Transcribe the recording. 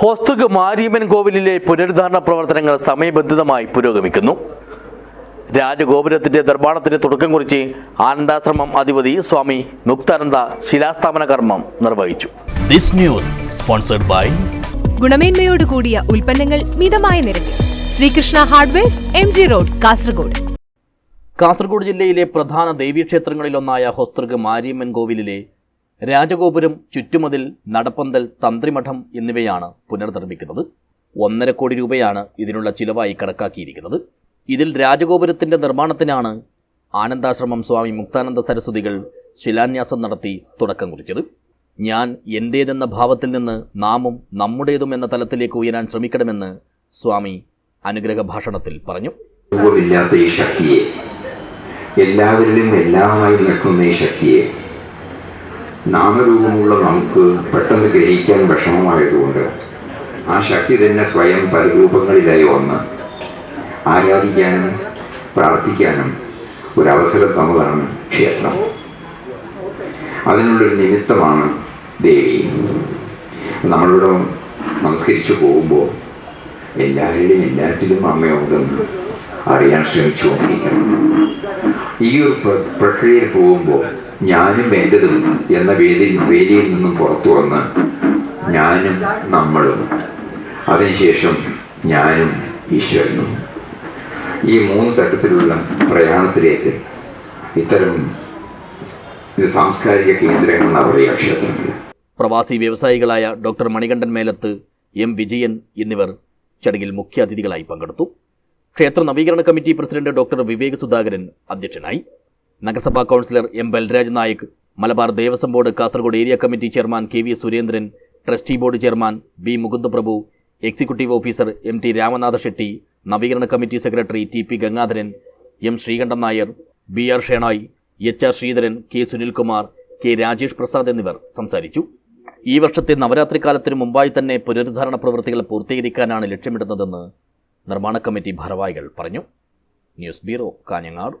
ഹോസ്തൃക് മാരിയമ്മൻ കോവിലിലെ പുനരുദ്ധാരണ പ്രവർത്തനങ്ങൾ സമയബന്ധിതമായി പുരോഗമിക്കുന്നു. രാജഗോപുരത്തിന്റെ നിർമ്മാണത്തിന് തുടക്കം കുറിച്ച് ആനന്ദാശ്രമം അധിപതി സ്വാമി മുക്താനന്ദ ശിലാസ്ഥാപന കർമ്മം നിർവഹിച്ചു. This news sponsored by ഗുണമേന്മയോട് കൂടിയ ഉൽപ്പന്നങ്ങൾ മിതമായ നിരക്കിൽ. Sreekrishna hardwares M G road Kasaragod. Kasaragod ജില്ലയിലെ പ്രധാന ദേവീക്ഷേത്രങ്ങളിലൊന്നായ ഹൊസ്തൃക് മാരിയമ്മൻ കോവിലിലെ രാജഗോപുരം ചുറ്റുമതിൽ നടപ്പന്തൽ തന്ത്രിമഠം എന്നിവയാണ് പുനർനിർമ്മിക്കുന്നത്. ഒന്നര കോടി രൂപയാണ് ഇതിനുള്ള ചിലവായി കണക്കാക്കിയിരിക്കുന്നത്. ഇതിൽ രാജഗോപുരത്തിന്റെ നിർമ്മാണത്തിനാണ് ആനന്ദാശ്രമം സ്വാമി മുക്താനന്ദ സരസ്വതികൾ ശിലാന്യാസം നടത്തി തുടക്കം കുറിച്ചത്. ഞാൻ എന്റേതെന്ന ഭാവത്തിൽ നിന്ന് നാമും നമ്മുടേതും എന്ന തലത്തിലേക്ക് ഉയരാൻ ശ്രമിക്കണമെന്ന് സ്വാമി അനുഗ്രഹ ഭാഷണത്തിൽ പറഞ്ഞു. ശക്തിയെ എല്ലാവരിലും എല്ലാമായി നിൽക്കുന്ന ഈ ശക്തിയെ നാമരൂപമുള്ള നമുക്ക് പെട്ടെന്ന് ഗ്രഹിക്കാൻ വിഷമമായതുകൊണ്ട് ആ ശക്തി തന്നെ സ്വയം പല രൂപങ്ങളിലായി വന്ന് ആരാധിക്കാനും പ്രാർത്ഥിക്കാനും ഒരവസരം തന്നതാണ് ക്ഷേത്രം. അതിനുള്ളൊരു നിമിത്തമാണ് ദേവി. നമ്മളിവിടെ നമസ്കരിച്ചു പോകുമ്പോൾ എല്ലാവരുടെയും എല്ലാറ്റിലും അമ്മയുണ്ടെന്ന് അറിയാൻ ശ്രമിച്ചുകൊണ്ടിരിക്കണം. ഈ ഒരു പ്രക്രിയയിൽ പോകുമ്പോൾ ഞാനും വേണ്ടതും എന്ന വേദി വേദിയിൽ നിന്നും പുറത്തു വന്ന് ഞാനും നമ്മളും. അതിനുശേഷം ഞാനും ഈശ്വരനും. ഈ മൂന്ന് തരത്തിലുള്ള പ്രയാണത്തിലേക്ക് ഇത്തരം ഇത് സാംസ്കാരിക കേന്ദ്രങ്ങളാണ് അവരുടെ ക്ഷേത്രങ്ങൾ പ്രവാസി വ്യവസായികളായ ഡോക്ടർ മണികണ്ഠൻ മേലത്ത് എം വിജയൻ എന്നിവർ ചടങ്ങിൽ മുഖ്യാതിഥികളായി പങ്കെടുത്തു. ക്ഷേത്ര നവീകരണ committee president doctor Vivek Sudhakaran അധ്യക്ഷനായി. നഗരസഭാ councillor M Balraj Naik Malabar Devaswom board Kasaragod area committee chairman K V Surendran trustee board chairman B Mukundaprabhu executive officer M T Ramanatha Shetty നവീകരണ committee secretary T P Gangadharan M Sreekantan Nair B R Shenoy H R Sreedharan K Sunilkumar K Rajesh Prasad എന്നിവർ സംസാരിച്ചു. ഈ വർഷത്തെ നവരാത്രി കാലത്തിനു മുമ്പായി തന്നെ പുനരുദ്ധാരണ പ്രവൃത്തികൾ പൂർത്തീകരിക്കാനാണ് ലക്ഷ്യമിടുന്നതെന്ന് നിർമ്മാണ കമ്മിറ്റി ഭാരവാഹികൾ പറഞ്ഞു. News bureau Kanhangad.